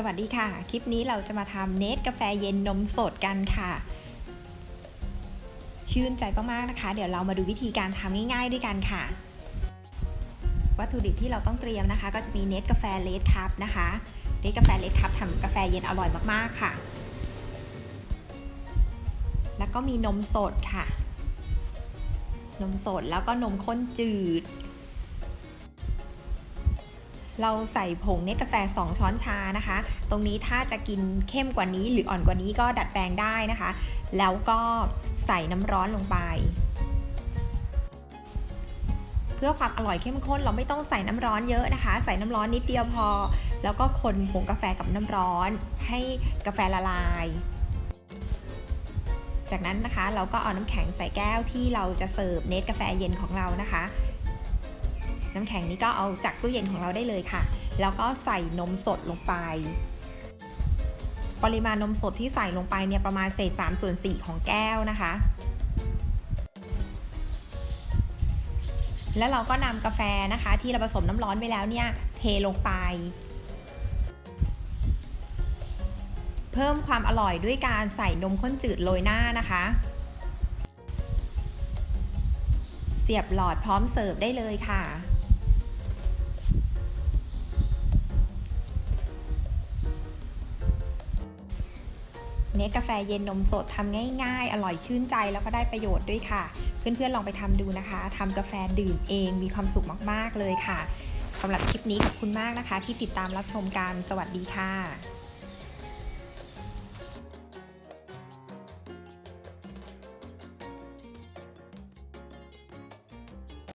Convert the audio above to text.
สวัสดีค่ะ คลิปนี้เราจะมาทำเนสกาแฟเย็นนมสดกันค่ะ ชื่นใจมากๆนะคะ เดี๋ยวเรามาดูวิธีการทำง่าย ๆ ด้วยกันค่ะ วัตถุดิบที่เราต้องเตรียมนะคะ ก็จะมีเนสกาแฟเลดคัพนะคะเนสกาแฟเลดคัพทำกาแฟเย็นอร่อยมากๆค่ะ แล้วก็มีนมสดค่ะ นมสดแล้วก็นมข้นจืด เราใส่ผงเนกาแฟ 2 ช้อนชานะคะ ตรงนี้ถ้าจะกินเข้มกว่านี้หรืออ่อนกว่านี้ก็ดัดแปลงได้นะคะ แล้วก็ใส่น้ำร้อนลงไป เพื่อความอร่อยเข้มข้นเราไม่ต้องใส่น้ำร้อนเยอะนะคะ ใส่น้ำร้อนนิดเดียวพอ แล้วก็คนผงกาแฟกับน้ำร้อน ให้กาแฟละลาย จากนั้นนะคะเราก็เอาน้ำแข็งใส่แก้วที่เราจะเสิร์ฟเนสกาแฟเย็นของเรานะคะ น้ำแข็งนี้ก็เอาจากตู้เย็นของเราได้เลยค่ะ แล้วก็ใส่นมสดลงไป ปริมาณนมสดที่ใส่ลงไปเนี่ยประมาณเศษ3ส่วน4ของแก้วนะคะ แล้วเราก็นำกาแฟนะคะ ที่เราผสมน้ำร้อนไปแล้วเนี่ยเทลงไป เพิ่มความอร่อยด้วยการใส่นมข้นจืดโรยหน้านะคะเสียบหลอดพร้อมเสิร์ฟได้เลยค่ะ เนสกาแฟเย็นนมสดทำง่ายๆ อร่อยชื่นใจแล้วก็ได้ประโยชน์ด้วยค่ะ เพื่อนๆลองไปทำดูนะคะทำกาแฟดื่มเองมีความสุขมากๆเลยค่ะสำหรับคลิปนี้ขอบคุณมากนะคะ ที่ติดตามรับชมกันสวัสดีค่ะ